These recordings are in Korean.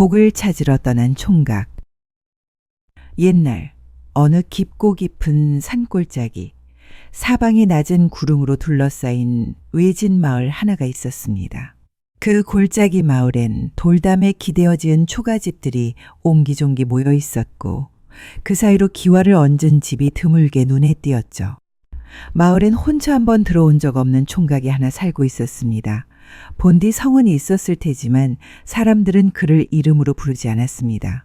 복을 찾으러 떠난 총각. 옛날 어느 깊고 깊은 산골짜기 사방이 낮은 구릉으로 둘러싸인 외진 마을 하나가 있었습니다. 그 골짜기 마을엔 돌담에 기대어 지은 초가집들이 옹기종기 모여 있었고 그 사이로 기와를 얹은 집이 드물게 눈에 띄었죠. 마을엔 혼자 한번 들어온 적 없는 총각이 하나 살고 있었습니다. 본디 성은이 있었을 테지만 사람들은 그를 이름으로 부르지 않았습니다.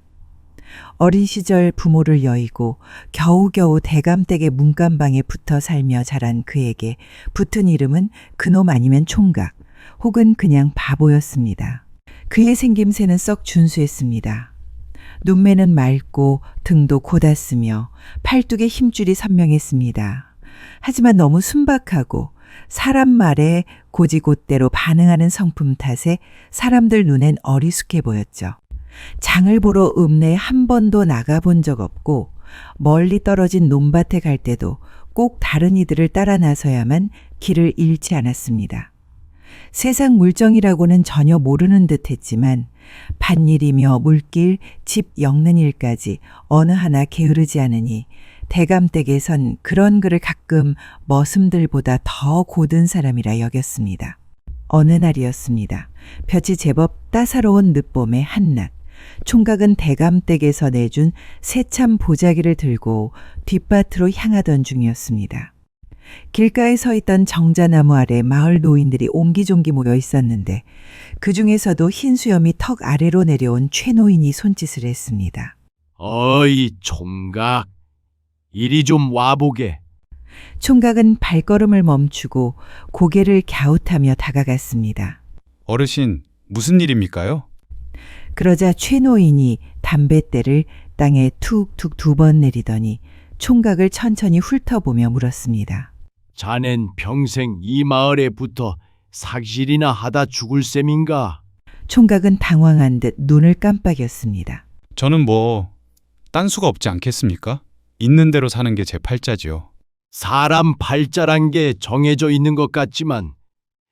어린 시절 부모를 여의고 겨우겨우 대감댁의 문간방에 붙어 살며 자란 그에게 붙은 이름은 그놈 아니면 총각 혹은 그냥 바보였습니다. 그의 생김새는 썩 준수했습니다. 눈매는 맑고 등도 곧았으며 팔뚝의 힘줄이 선명했습니다. 하지만 너무 순박하고 사람 말에 고지곳대로 반응하는 성품 탓에 사람들 눈엔 어리숙해 보였죠. 장을 보러 읍내에 한 번도 나가본 적 없고 멀리 떨어진 논밭에 갈 때도 꼭 다른 이들을 따라 나서야만 길을 잃지 않았습니다. 세상 물정이라고는 전혀 모르는 듯 했지만 밭일이며 물길, 집 엮는 일까지 어느 하나 게으르지 않으니 대감댁에선 그런 글을 가끔 머슴들보다 더 고든 사람이라 여겼습니다. 어느 날이었습니다. 볕이 제법 따사로운 늦봄의 한낮. 총각은 대감댁에서 내준 새참 보자기를 들고 뒷밭으로 향하던 중이었습니다. 길가에 서 있던 정자나무 아래 마을 노인들이 옹기종기 모여 있었는데 그 중에서도 흰 수염이 턱 아래로 내려온 최 노인이 손짓을 했습니다. 어이 총각 이리 좀 와보게 총각은 발걸음을 멈추고 고개를 갸웃하며 다가갔습니다. 어르신, 무슨 일입니까요? 그러자 최 노인이 담뱃대를 땅에 툭툭 두 번 내리더니 총각을 천천히 훑어보며 물었습니다. 자넨 평생 이 마을에 붙어 삭실이나 하다 죽을 셈인가 총각은 당황한 듯 눈을 깜빡였습니다. 저는 뭐, 딴 수가 없지 않겠습니까? 있는 대로 사는 게 제 팔자지요. 사람 발자란 게 정해져 있는 것 같지만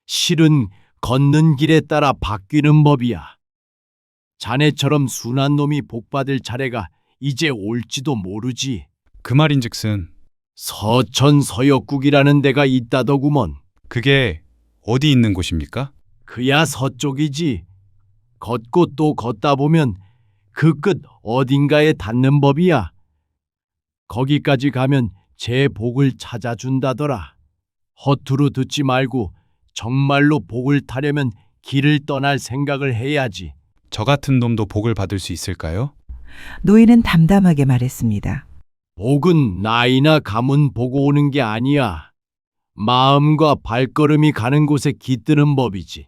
실은 걷는 길에 따라 바뀌는 법이야. 자네처럼 순한 놈이 복받을 차례가 이제 올지도 모르지. 그 말인 즉슨, 서천 서역국이라는 데가 있다더구먼. 그게 어디 있는 곳입니까? 그야 서쪽이지. 걷고 또 걷다 보면 그 끝 어딘가에 닿는 법이야. 거기까지 가면 제 복을 찾아준다더라. 허투루 듣지 말고 정말로 복을 타려면 길을 떠날 생각을 해야지. 저 같은 놈도 복을 받을 수 있을까요? 노인은 담담하게 말했습니다. 복은 나이나 가문 보고 오는 게 아니야. 마음과 발걸음이 가는 곳에 깃드는 법이지.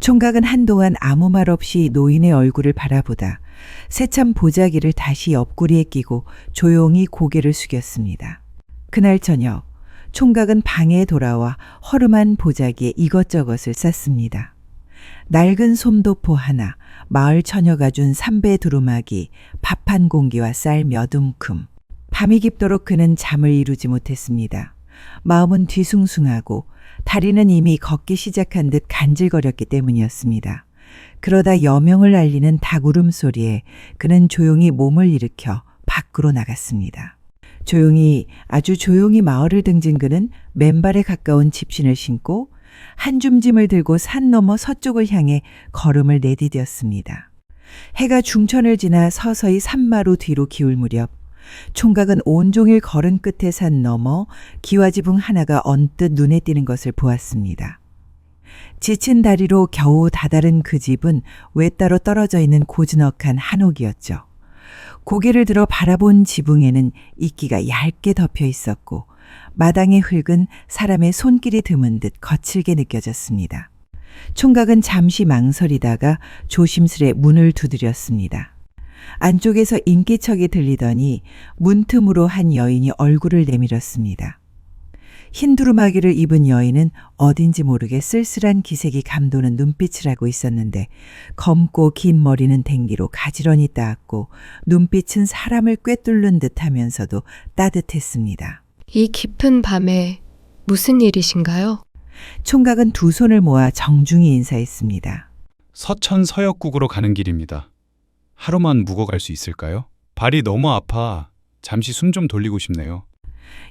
총각은 한동안 아무 말 없이 노인의 얼굴을 바라보다 새참 보자기를 다시 옆구리에 끼고 조용히 고개를 숙였습니다. 그날 저녁 총각은 방에 돌아와 허름한 보자기에 이것저것을 쌌습니다. 낡은 솜도포 하나, 마을 처녀가 준 삼배 두루마기, 밥 한 공기와 쌀 몇 움큼. 밤이 깊도록 그는 잠을 이루지 못했습니다. 마음은 뒤숭숭하고 다리는 이미 걷기 시작한 듯 간질거렸기 때문이었습니다. 그러다 여명을 알리는 닭 울음 소리에 그는 조용히 몸을 일으켜 밖으로 나갔습니다. 조용히 아주 조용히 마을을 등진 그는 맨발에 가까운 집신을 신고 한 줌짐을 들고 산 너머 서쪽을 향해 걸음을 내디뎠습니다. 해가 중천을 지나 서서히 산마루 뒤로 기울 무렵 총각은 온종일 걸은 끝에 산 너머 기와지붕 하나가 언뜻 눈에 띄는 것을 보았습니다. 지친 다리로 겨우 다다른 그 집은 외따로 떨어져 있는 고즈넉한 한옥이었죠. 고개를 들어 바라본 지붕에는 이끼가 얇게 덮여 있었고 마당의 흙은 사람의 손길이 드문 듯 거칠게 느껴졌습니다. 총각은 잠시 망설이다가 조심스레 문을 두드렸습니다. 안쪽에서 인기척이 들리더니 문틈으로 한 여인이 얼굴을 내밀었습니다. 흰 두루마기를 입은 여인은 어딘지 모르게 쓸쓸한 기색이 감도는 눈빛을 하고 있었는데 검고 긴 머리는 댕기로 가지런히 따았고 눈빛은 사람을 꿰뚫는 듯 하면서도 따뜻했습니다. 이 깊은 밤에 무슨 일이신가요? 총각은 두 손을 모아 정중히 인사했습니다. 서천 서역국으로 가는 길입니다. 하루만 묵어갈 수 있을까요? 발이 너무 아파. 잠시 숨 좀 돌리고 싶네요.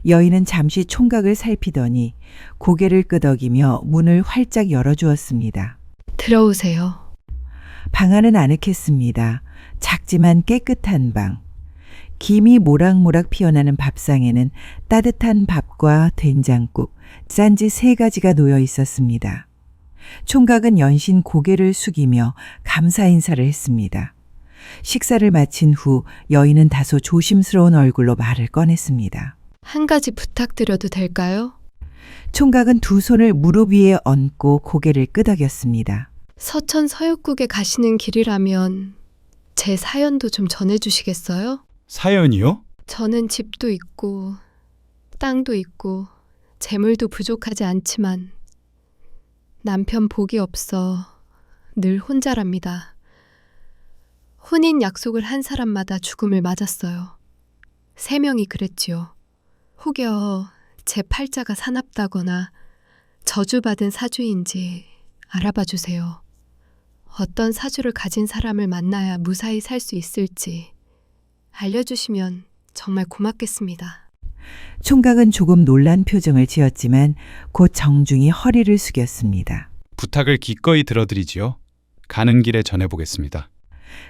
여인은 잠시 총각을 살피더니 고개를 끄덕이며 문을 활짝 열어주었습니다. 들어오세요. 방 안은 아늑했습니다. 작지만 깨끗한 방. 김이 모락모락 피어나는 밥상에는 따뜻한 밥과 된장국, 짠지 세 가지가 놓여 있었습니다. 총각은 연신 고개를 숙이며 감사 인사를 했습니다. 식사를 마친 후 여인은 다소 조심스러운 얼굴로 말을 꺼냈습니다. 한 가지 부탁드려도 될까요? 총각은 두 손을 무릎 위에 얹고 고개를 끄덕였습니다. 서천 서역국에 가시는 길이라면 제 사연도 좀 전해주시겠어요? 사연이요? 저는 집도 있고 땅도 있고 재물도 부족하지 않지만 남편 복이 없어 늘 혼자랍니다. 혼인 약속을 한 사람마다 죽음을 맞았어요. 세 명이 그랬지요. 혹여 제 팔자가 사납다거나 저주받은 사주인지 알아봐 주세요. 어떤 사주를 가진 사람을 만나야 무사히 살 수 있을지 알려주시면 정말 고맙겠습니다. 총각은 조금 놀란 표정을 지었지만 곧 정중히 허리를 숙였습니다. 부탁을 기꺼이 들어드리지요. 가는 길에 전해보겠습니다.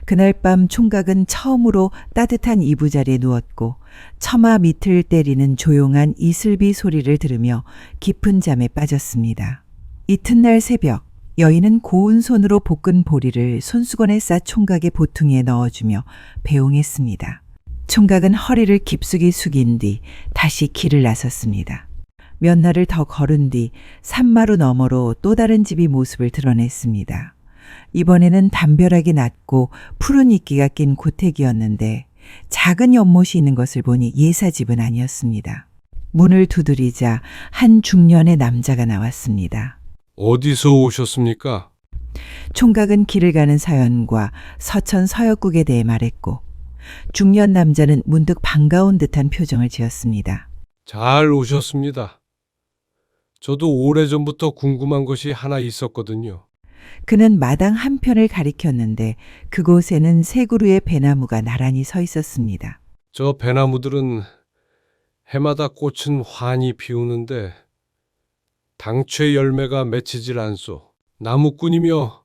그날 밤 총각은 처음으로 따뜻한 이부자리에 누웠고 처마 밑을 때리는 조용한 이슬비 소리를 들으며 깊은 잠에 빠졌습니다. 이튿날 새벽 여인은 고운 손으로 볶은 보리를 손수건에 싸 총각의 보퉁이에 넣어주며 배웅했습니다. 총각은 허리를 깊숙이 숙인 뒤 다시 길을 나섰습니다. 몇 날을 더 걸은 뒤 산마루 너머로 또 다른 집이 모습을 드러냈습니다. 이번에는 담벼락이 낮고 푸른 이끼가 낀 고택이었는데 작은 연못이 있는 것을 보니 예사집은 아니었습니다. 문을 두드리자 한 중년의 남자가 나왔습니다. 어디서 오셨습니까? 총각은 길을 가는 사연과 서천 서역국에 대해 말했고 중년 남자는 문득 반가운 듯한 표정을 지었습니다. 잘 오셨습니다. 저도 오래전부터 궁금한 것이 하나 있었거든요. 그는 마당 한편을 가리켰는데 그곳에는 세 그루의 배나무가 나란히 서 있었습니다. 저 배나무들은 해마다 꽃은 환히 피우는데 당최 열매가 맺히질 않소. 나무꾼이며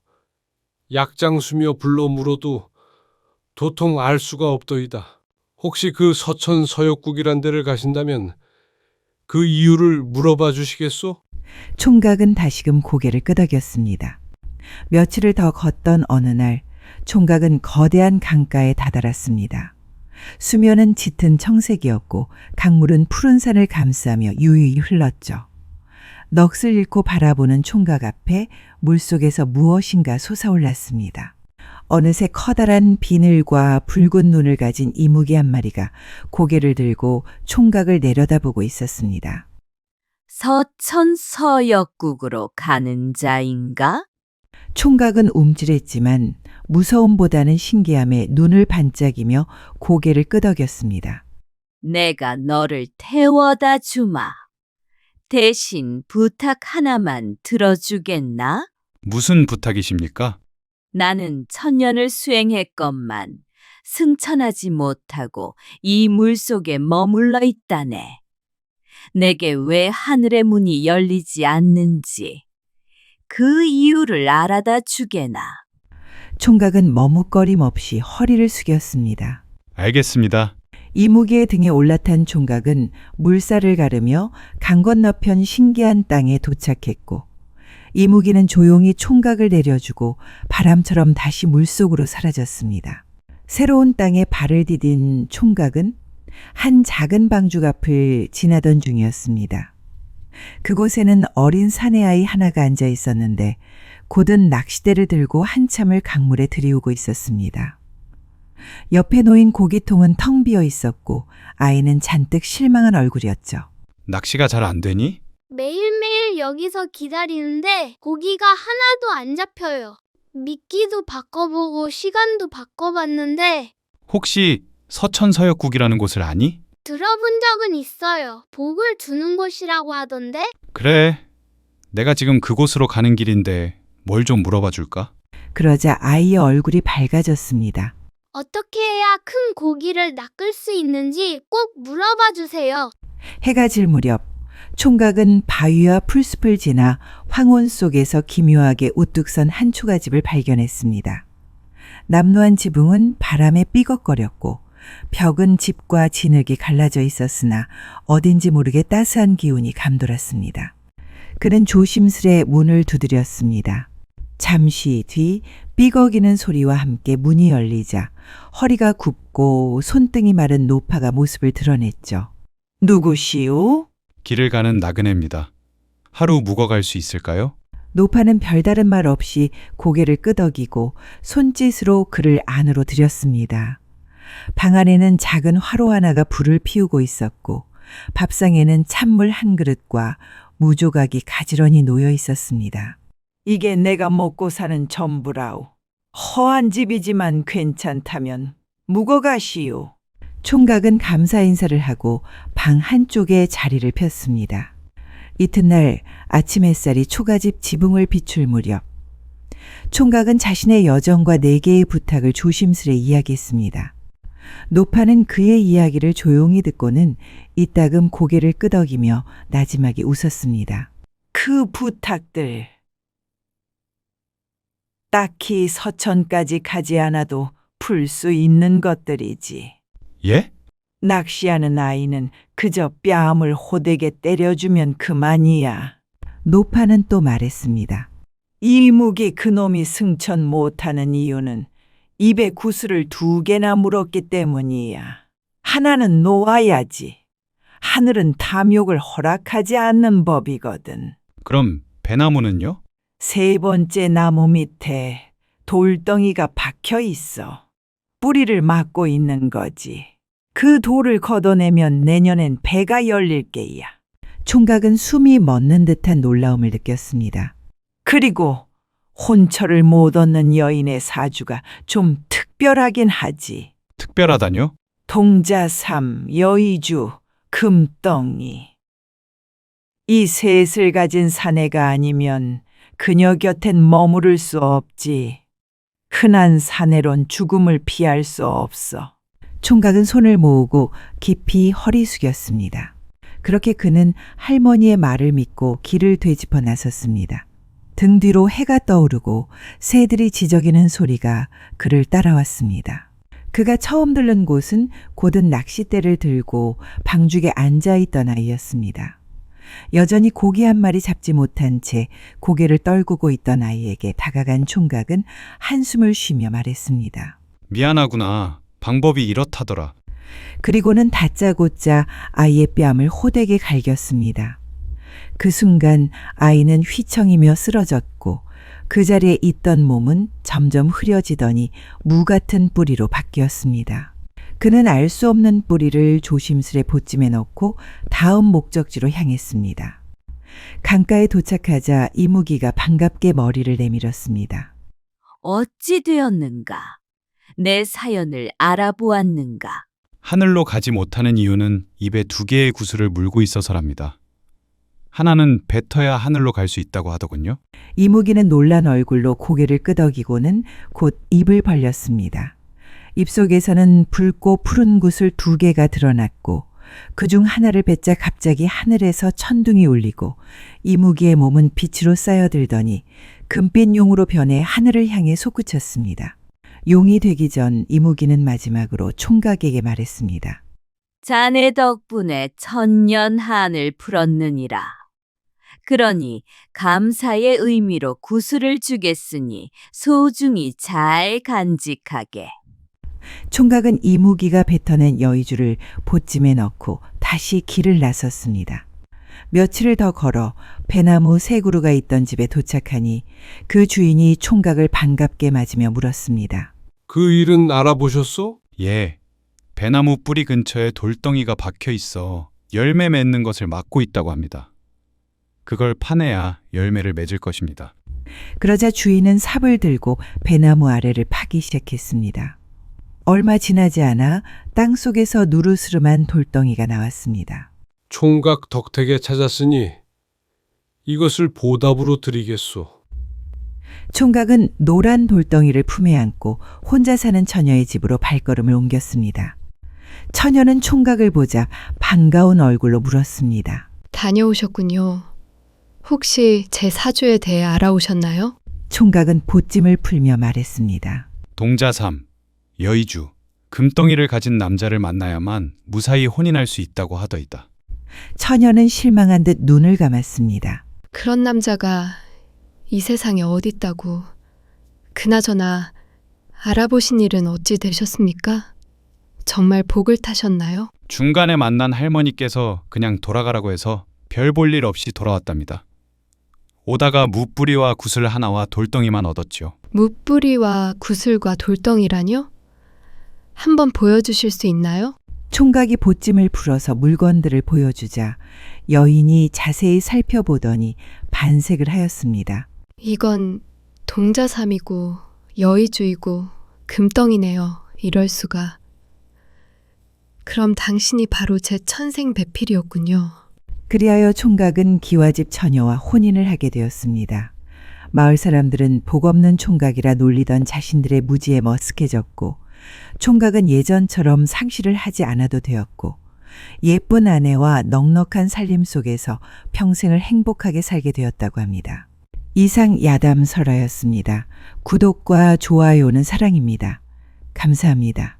약장수며 불러 물어도 도통 알 수가 없더이다. 혹시 그 서천 서역국이란 데를 가신다면 그 이유를 물어봐 주시겠소? 총각은 다시금 고개를 끄덕였습니다. 며칠을 더 걷던 어느 날 총각은 거대한 강가에 다다랐습니다. 수면은 짙은 청색이었고 강물은 푸른 산을 감싸며 유유히 흘렀죠. 넋을 잃고 바라보는 총각 앞에 물속에서 무엇인가 솟아올랐습니다. 어느새 커다란 비늘과 붉은 눈을 가진 이무기 한 마리가 고개를 들고 총각을 내려다보고 있었습니다. 서천 서역국으로 가는 자인가? 총각은 움찔했지만 무서움보다는 신기함에 눈을 반짝이며 고개를 끄덕였습니다. 내가 너를 태워다 주마. 대신 부탁 하나만 들어주겠나? 무슨 부탁이십니까? 나는 천년을 수행했건만 승천하지 못하고 이 물속에 머물러 있다네. 내게 왜 하늘의 문이 열리지 않는지 그 이유를 알아다 주게나. 총각은 머뭇거림 없이 허리를 숙였습니다. 알겠습니다. 이무기의 등에 올라탄 총각은 물살을 가르며 강 건너편 신기한 땅에 도착했고 이무기는 조용히 총각을 내려주고 바람처럼 다시 물속으로 사라졌습니다. 새로운 땅에 발을 디딘 총각은 한 작은 방죽 앞을 지나던 중이었습니다. 그곳에는 어린 사내아이 하나가 앉아 있었는데 곧은 낚시대를 들고 한참을 강물에 들이우고 있었습니다. 옆에 놓인 고기통은 텅 비어 있었고 아이는 잔뜩 실망한 얼굴이었죠. 낚시가 잘 안 되니? 매일매일 여기서 기다리는데 고기가 하나도 안 잡혀요. 미끼도 바꿔보고 시간도 바꿔봤는데 혹시 서천 서역국이라는 곳을 아니? 들어본 적은 있어요. 복을 주는 곳이라고 하던데 그래. 내가 지금 그곳으로 가는 길인데 뭘 좀 물어봐 줄까? 그러자 아이의 얼굴이 밝아졌습니다. 어떻게 해야 큰 고기를 낚을 수 있는지 꼭 물어봐 주세요. 해가 질 무렵 총각은 바위와 풀숲을 지나 황혼 속에서 기묘하게 우뚝 선 한 초가집을 발견했습니다. 남루한 지붕은 바람에 삐걱거렸고 벽은 집과 진흙이 갈라져 있었으나 어딘지 모르게 따스한 기운이 감돌았습니다. 그는 조심스레 문을 두드렸습니다. 잠시 뒤 삐걱이는 소리와 함께 문이 열리자 허리가 굽고 손등이 마른 노파가 모습을 드러냈죠. 누구시오? 길을 가는 나그네입니다. 하루 묵어갈 수 있을까요? 노파는 별다른 말 없이 고개를 끄덕이고 손짓으로 그를 안으로 들였습니다. 방 안에는 작은 화로 하나가 불을 피우고 있었고 밥상에는 찬물 한 그릇과 무조각이 가지런히 놓여 있었습니다. 이게 내가 먹고 사는 전부라오. 허한 집이지만 괜찮다면 묵어가시오. 총각은 감사 인사를 하고 방 한쪽에 자리를 폈습니다. 이튿날 아침 햇살이 초가집 지붕을 비출 무렵 총각은 자신의 여정과 네 개의 부탁을 조심스레 이야기했습니다. 노파는 그의 이야기를 조용히 듣고는 이따금 고개를 끄덕이며 나지막이 웃었습니다. 그 부탁들 딱히 서천까지 가지 않아도 풀 수 있는 것들이지. 예? 낚시하는 아이는 그저 뺨을 호되게 때려주면 그만이야. 노파는 또 말했습니다. 이무기 그놈이 승천 못하는 이유는 입에 구슬을 두 개나 물었기 때문이야. 하나는 놓아야지. 하늘은 탐욕을 허락하지 않는 법이거든. 그럼 배나무는요? 세 번째 나무 밑에 돌덩이가 박혀 있어. 뿌리를 막고 있는 거지. 그 돌을 걷어내면 내년엔 배가 열릴 게야. 총각은 숨이 멎는 듯한 놀라움을 느꼈습니다. 그리고 혼처를 못 얻는 여인의 사주가 좀 특별하긴 하지. 특별하다뇨? 동자 삼, 여의주, 금덩이. 이 셋을 가진 사내가 아니면 그녀 곁엔 머무를 수 없지. 흔한 사내론 죽음을 피할 수 없어. 총각은 손을 모으고 깊이 허리 숙였습니다. 그렇게 그는 할머니의 말을 믿고 길을 되짚어 나섰습니다. 등 뒤로 해가 떠오르고 새들이 지저귀는 소리가 그를 따라왔습니다. 그가 처음 들른 곳은 곧은 낚싯대를 들고 방죽에 앉아 있던 아이였습니다. 여전히 고기 한 마리 잡지 못한 채 고개를 떨구고 있던 아이에게 다가간 총각은 한숨을 쉬며 말했습니다. 미안하구나. 방법이 이렇다더라. 그리고는 다짜고짜 아이의 뺨을 호되게 갈겼습니다. 그 순간 아이는 휘청이며 쓰러졌고 그 자리에 있던 몸은 점점 흐려지더니 무 같은 뿌리로 바뀌었습니다. 그는 알 수 없는 뿌리를 조심스레 보찜에 넣고 다음 목적지로 향했습니다. 강가에 도착하자 이무기가 반갑게 머리를 내밀었습니다. 어찌 되었는가? 내 사연을 알아보았는가? 하늘로 가지 못하는 이유는 입에 두 개의 구슬을 물고 있어서랍니다. 하나는 뱉어야 하늘로 갈 수 있다고 하더군요. 이무기는 놀란 얼굴로 고개를 끄덕이고는 곧 입을 벌렸습니다. 입속에서는 붉고 푸른 구슬 두 개가 드러났고 그 중 하나를 뱉자 갑자기 하늘에서 천둥이 울리고 이무기의 몸은 빛으로 쌓여들더니 금빛 용으로 변해 하늘을 향해 솟구쳤습니다. 용이 되기 전 이무기는 마지막으로 총각에게 말했습니다. 자네 덕분에 천년 한을 풀었느니라. 그러니 감사의 의미로 구슬을 주겠으니 소중히 잘 간직하게. 총각은 이무기가 뱉어낸 여의주를 보찜에 넣고 다시 길을 나섰습니다. 며칠을 더 걸어 배나무 세 그루가 있던 집에 도착하니 그 주인이 총각을 반갑게 맞으며 물었습니다. 그 일은 알아보셨소? 예. 배나무 뿌리 근처에 돌덩이가 박혀 있어 열매 맺는 것을 막고 있다고 합니다. 그걸 파내야 열매를 맺을 것입니다. 그러자 주인은 삽을 들고 배나무 아래를 파기 시작했습니다. 얼마 지나지 않아 땅 속에서 누르스름한 돌덩이가 나왔습니다. 총각 덕택에 찾았으니 이것을 보답으로 드리겠소. 총각은 노란 돌덩이를 품에 안고 혼자 사는 처녀의 집으로 발걸음을 옮겼습니다. 처녀는 총각을 보자 반가운 얼굴로 물었습니다. 다녀오셨군요. 혹시 제 사주에 대해 알아오셨나요? 총각은 보찜을 풀며 말했습니다. 동자삼, 여의주, 금덩이를 가진 남자를 만나야만 무사히 혼인할 수 있다고 하더이다. 처녀는 실망한 듯 눈을 감았습니다. 그런 남자가 이 세상에 어딨다고. 그나저나 알아보신 일은 어찌 되셨습니까? 정말 복을 타셨나요? 중간에 만난 할머니께서 그냥 돌아가라고 해서 별 볼 일 없이 돌아왔답니다. 오다가 무뿌리와 구슬 하나와 돌덩이만 얻었지요. 무뿌리와 구슬과 돌덩이라뇨? 한번 보여주실 수 있나요? 총각이 보찜을 풀어서 물건들을 보여주자 여인이 자세히 살펴보더니 반색을 하였습니다. 이건 동자삼이고 여의주이고 금덩이네요. 이럴 수가. 그럼 당신이 바로 제 천생 배필이었군요. 그리하여 총각은 기와집 처녀와 혼인을 하게 되었습니다. 마을 사람들은 복 없는 총각이라 놀리던 자신들의 무지에 머쓱해졌고 총각은 예전처럼 상실을 하지 않아도 되었고 예쁜 아내와 넉넉한 살림 속에서 평생을 행복하게 살게 되었다고 합니다. 이상 야담 설화였습니다. 구독과 좋아요는 사랑입니다. 감사합니다.